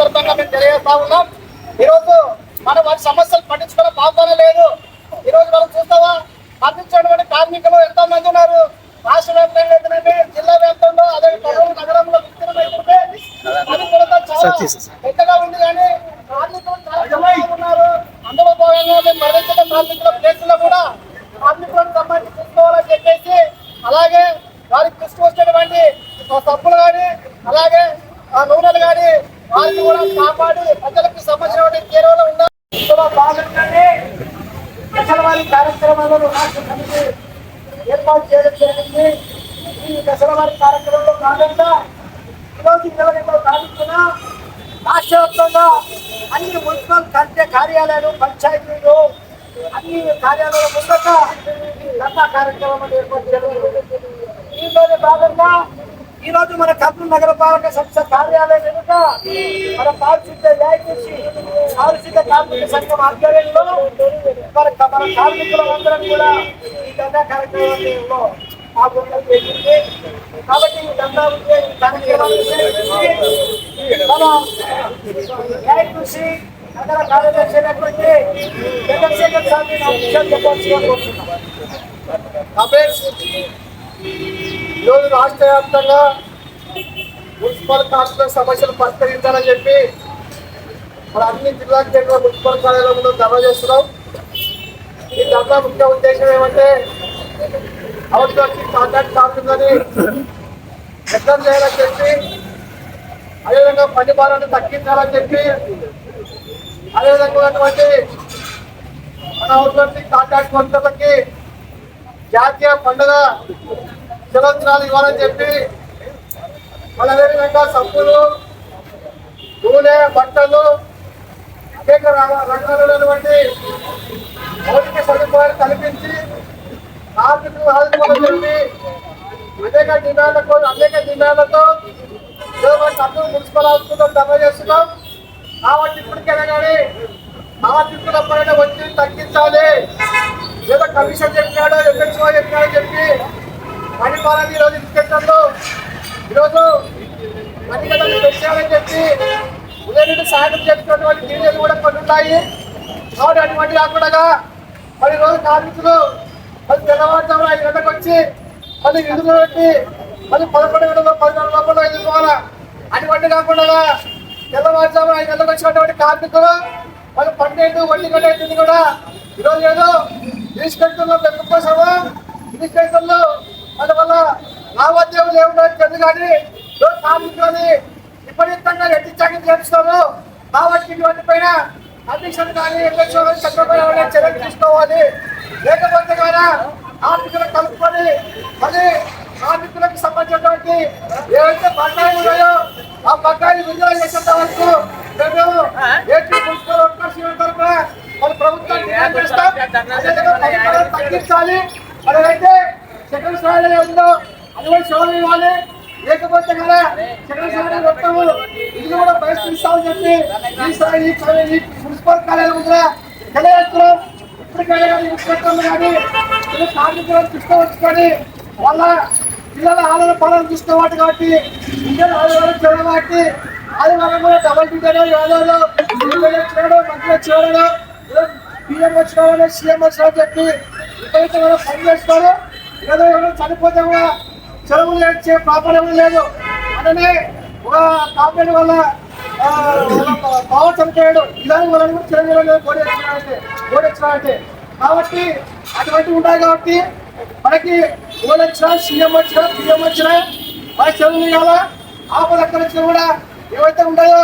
చేస్తా ఉన్నాం. ఈరోజు మనం వారి సమస్యలు పట్టించుకోవడం పాపన లేదు. ఈ రోజు మనం చూస్తావా? మరణించినటువంటి కార్మికులు ఎంతో మంది ఉన్నారు. రాష్ట్ర వ్యాప్తంగా అయితేనేమి జిల్లా వ్యాప్తంగా అదే కర్నూలు నగరంలో పెద్దగా ఉంది కానీ కార్మికులు చాలా ఉన్నారు. అందులో భాగంగా మేము మరణించిన కార్మికుల ప్లేసుల్లో కూడా కార్మికులకు సంబంధించి చూసుకోవాలని చెప్పేసి అలాగే వారికి దృష్టి వచ్చినటువంటి సబ్బులు కానీ అలాగే ఆ నూనెలు కానీ వారిని కూడా కాపాడి ప్రజలకు సంబంధించిన తీరులో ఉన్న ఇందులో భాగంగానే దశలవారి కార్యక్రమాలను రాష్ట్ర సమితి ఏర్పాటు చేయడం జరిగింది ఈ దశలవారి కార్యక్రమంలో భాగంగా ఈరోజు ఇరవై రెండవ తారీఖున రాష్ట్ర వ్యాప్తంగా అన్ని మున్సిపల్ కార్య కార్యాలయాలు పంచాయతీలు అన్ని కార్యాలయాల ముందట ఈ ధర్నా కార్యక్రమం ఏర్పాటు చేయడం జరిగింది. దీనిలోనే భాగంగా ఈ రోజు మన కర్నూలు నగరపాలక సంస్థ కార్యాలయం ఎదుట మన పారిశుద్ధ న్యాయకృషి పారిశుద్ధ కార్మిక సంఘం ఆధ్వర్యంలో మన మన కార్మికులందరం కూడా ఈ ధర్నా కార్యక్రమంలో పాల్గొనడం జరిగింది. కాబట్టి ఈ ధర్నా ఉంటే మన న్యాయకృషి నగర కార్యదర్శి అయినటువంటి చంద్రశేఖర్ స్వామి నా చెప్పాల్సిందిగా ఈరోజు రాష్ట్ర వ్యాప్తంగా మున్సిపల్ కార్పొరేషన్ సమస్యలు పరిష్కరించాలని చెప్పి మన అన్ని జిల్లా కేంద్ర మున్సిపల్ కార్యాలయంలో ధర్నా చేస్తున్నాం. ఈ ధర్నా ముఖ్య ఉద్దేశం ఏమంటే అవుట్సోర్సింగ్ కాంట్రాక్ట్ కార్మికులని ఎక్కడ చేయాలని చెప్పి అదేవిధంగా పని భారాన్ని తగ్గించాలని చెప్పి అదేవిధంగా ఉన్నటువంటి మన అవుట్సోర్సింగ్ కాంట్రాక్ట్ వర్కర్లకి జాతీయ పండుగ సెలవు ఇవ్వాలని చెప్పి మన అదేవిధంగా సబ్బులు నూనె బట్టలు అనేక రకాలైనటువంటి మౌలిక సదుపాయాలు కల్పించి కార్మికులు ఆదుకోవాలని చెప్పి అనేక డిమాండ్లకు అనేక డిమాండ్లతో ఈరోజు మున్సిపల్ హాస్పిటల్ ధర్నా చేస్తున్నాం. కాబట్టి ఇప్పటికైనా కానీ కార్మికుల పైన వచ్చి తగ్గించాలి. ఏదో కమిషన్ చెప్పాడో ఎఫ్ఎక్స్ఓ చెప్పాడో చెప్పి పని పాలని ఈరోజు ఇన్స్పెక్టర్లు ఈరోజు పని గంటలు పెంచాలని చెప్పి ఉదయం సాయంత్రం చెప్పినటువంటి డీటెయిల్ కూడా కొన్ని ఉన్నాయి. కాబట్టి అటువంటి కాకుండా మరి రోజు కార్మికులు మళ్ళీ తెల్లవారుజామున ఐదు గంటలకు వచ్చి మళ్ళీ విధులు పెట్టి మళ్ళీ పదకొండు గంటల పదిహేను లోపల ఎదుర్కోవాలా? అటువంటి కాకుండా తెల్లవారుజామున ఐదు గంటలకు వచ్చినటువంటి కార్మికులు వాళ్ళు పన్నెండు ఒంటి గంట అవుతుంది కూడా. ఈరోజు ఏదో తీసుకెళ్తున్న పెద్ద కోసమా ఇన్స్పెక్టర్లు వాళ్ళ వల్ల లావాదేవీలు తెలుసు కానీ కార్మికులని విపరీతంగా రెట్టించాకని చేస్తున్నారు కాబట్టి ఇటువంటి పైన అధ్యక్షుడు కానీ ఎమ్మెల్సీ కానీ చట్టపరమైన చర్యలు తీసుకోవాలి. లేకపోతే కానీ కార్మికులకు కలుపుకొని మళ్ళీ కార్మికులకు సంబంధించినటువంటి ఏవైతే బకాయిలు ఉన్నాయో ఆ బకాయిలు విడుదల చేసేంత వరకు మేము ఏపీ మున్సిపల్ వర్కర్స్ యూనియన్ తరఫున మన ప్రభుత్వాన్ని తగ్గించాలి. అదైతే సెకండ్ స్టాండర్డ్ ఉందో అది కూడా సేవలు ఇవ్వాలి. లేకపోతే కదా సెకండ్ స్టాండర్డ్ మొత్తము ఇది కూడా బహిష్కరిస్తామని చెప్పి ఈ మున్సిపల్ కార్యాలయం కూడా తెలియజేస్తున్నాం. ఇప్పటికైనా కానీ ఇన్స్పెక్టర్లు కానీ వీళ్ళు కార్మికులను తీసుకొని వాళ్ళ పిల్లల ఆదరణ పనులు చూసుకోవాలి కాబట్టి ఇండియన్ ఆదివారం చేయడం కాబట్టి ఆదివారం కూడా డబల్ డ్యూటీ వేలలో చేయడం మంత్రులు చేయడం పిఎం వచ్చిన వాళ్ళు సీఎం వచ్చిన చెప్పి ఇక్కడైతే మనం పని చేస్తారు ఏదో ఎవరో చనిపోతే కూడా చెరువులు లేచే ప్రాబ్లం లేదు. అతనే ఒక కాపీ వల్ల పవర్ చనిపోయాడు. ఇలాంటి వాళ్ళని కూడా చిరంజీవి ఓడేస్తున్నారంటే ఓడేస్తున్నారంటే కాబట్టి అటువంటివి ఉంటాయి కాబట్టి మనకి ఓళ్ళు వచ్చినా సీఎం వచ్చినా పిఎం వచ్చినా మన చెరువులు ఇవ్వాలా. ఆపద అక్కడ వచ్చినా కూడా ఏవైతే ఉంటాయో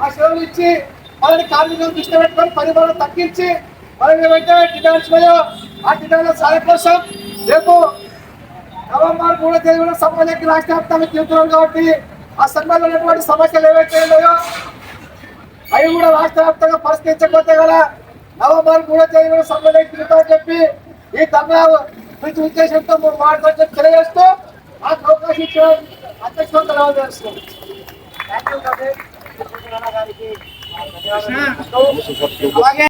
ఆ సెలవులు ఇచ్చి వాళ్ళని కార్మికులు దృష్టి పెట్టుకొని పరిమాణం తగ్గించి వాళ్ళని ఏవైతే డిమాండ్స్ ఉన్నాయో ఆ డిమాండ్ల సాయం కోసం రేపు నవంబర్ మూడో తేదీ కూడా సభలోకి రాష్ట్ర వ్యాప్తంగా తిరుగుతున్నాం కాబట్టి ఆ సభలో ఉన్నటువంటి సమస్యలు ఏవైతే ఉన్నాయో అవి కూడా రాష్ట్ర వ్యాప్తంగా పరిష్కరించకపోతే కదా నవంబర్ మూడో తేదీ కూడా సభలోకి తిరుగుతామని చెప్పి ఈ ధర్నా గురించి ఉద్దేశంతో మూడు మాటలు చెప్పి తెలియజేస్తూ నాకు అవకాశం ఇచ్చిన అధ్యక్షులు థ్యాంక్ యూ గారికి అలాగే